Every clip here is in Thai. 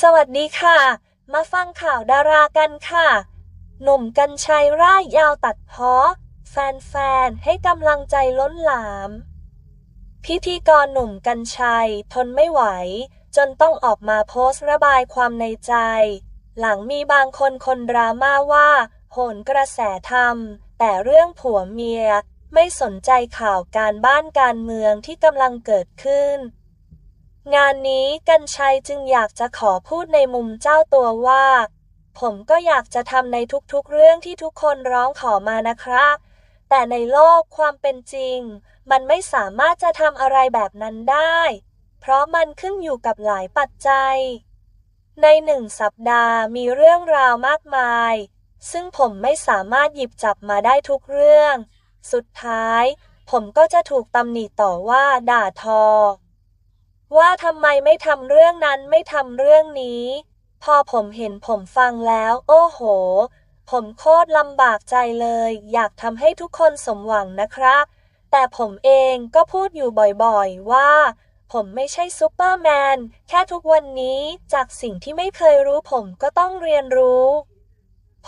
สวัสดีค่ะ มาฟังข่าวดารากันค่ะ หนุ่มกัญชัยร่ายยาวตัดเพาะแฟนๆ ให้กำลังใจล้นหลาม พิธีกรหนุ่มกัญชัยทนไม่ไหว จนต้องออกมาโพสต์ระบายความในใจ หลังมีบางคนคนดราม่าว่า โหนกระแสทำแต่เรื่องผัวเมีย ไม่สนใจข่าวการบ้านการเมืองที่กำลังเกิดขึ้น งานนี้กัญชัยจึงอยากจะขอพูดในมุมเจ้าตัวว่า ผมก็อยากจะทำในทุกๆเรื่องที่ทุกคนร้องขอมานะครับ แต่ในโลกความเป็นจริง มันไม่สามารถจะทำอะไรแบบนั้นได้ เพราะมันขึ้นอยู่กับหลายปัจจัย ในหนึ่งสัปดาห์มีเรื่องราวมากมาย ซึ่งผมไม่สามารถหยิบจับมาได้ทุกเรื่อง สุดท้าย ผมก็จะถูกตำหนิต่อว่าด่าทอ ว่าทำไมไม่ทำเรื่องนั้นไม่ทำเรื่องนี้ พอผมเห็นผมฟังแล้ว โอ้โห ผมโคตรลำบากใจเลย อยากทำให้ทุกคนสมหวังนะครับ แต่ผมเองก็พูดอยู่บ่อยๆว่า ผมไม่ใช่ซูเปอร์แมน แค่ทุกวันนี้จากสิ่งที่ไม่เคยรู้ผมก็ต้องเรียนรู้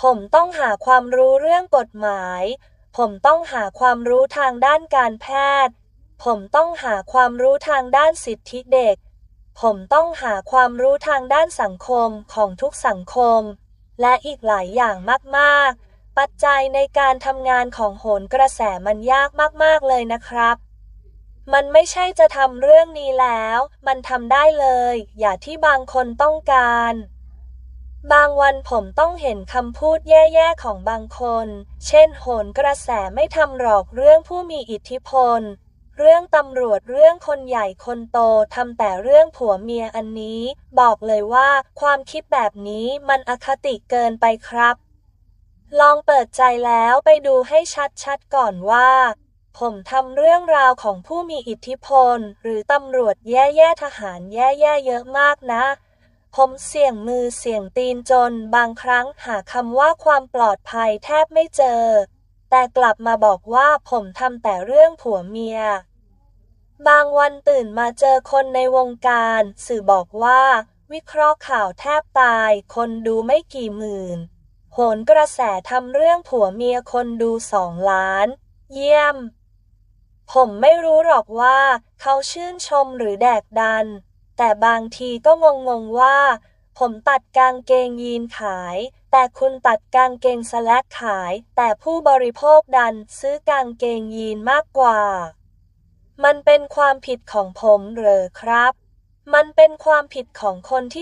ผมต้องหาความรู้เรื่องกฎหมาย ผมต้องหาความรู้ทางด้านการแพทย์ ผมต้องหาความรู้ทางด้านสิทธิเด็ก ผมต้องหาความรู้ทางด้านสังคมของทุกสังคม และอีกหลายอย่างมากๆ ปัจจัยในการทำงานของโหนกระแสมันยากมากๆเลยนะครับ มันไม่ใช่จะทำเรื่องนี้แล้ว มันทำได้เลย อย่าที่บางคนต้องการ บางวันผมต้องเห็นคำพูดแย่ๆของบางคน เช่น โหนกระแสไม่ทำหรอกเรื่องผู้มีอิทธิพล เรื่องตำรวจเรื่องคนใหญ่คนโตทำแต่เรื่องผัวเมียอันนี้ บอกเลยว่าความคิดแบบนี้มันอคติเกินไปครับ ลองเปิดใจแล้วไปดูให้ชัดๆก่อนว่า ผมทำเรื่องราวของผู้มีอิทธิพล หรือตำรวจแย่ๆทหารแย่ๆเยอะมากนะ ผมเสี่ยงมือเสี่ยงตีนจน บางครั้งหาคำว่าความปลอดภัยแทบไม่เจอ แต่กลับมาบอกว่าผมทำแต่เรื่องผัวเมีย บางวันตื่นมาเจอคนในวงการ สื่อบอกว่า วิเคราะห์ข่าวแทบตาย คนดูไม่กี่หมื่น โหนกระแสทำเรื่องผัวเมียคนดูสองล้าน เยี่ยม ผมไม่รู้หรอกว่า เขาชื่นชมหรือแดกดัน แต่บางทีก็งงๆว่า ผมตัดกางเกงยีนขาย แต่คุณตัดกางเกงสแลกขาย แต่ผู้บริโภคดันซื้อกางเกงยีนมากกว่า มันเป็นความผิดของผมเหรอครับ มันเป็นความผิดของคนที่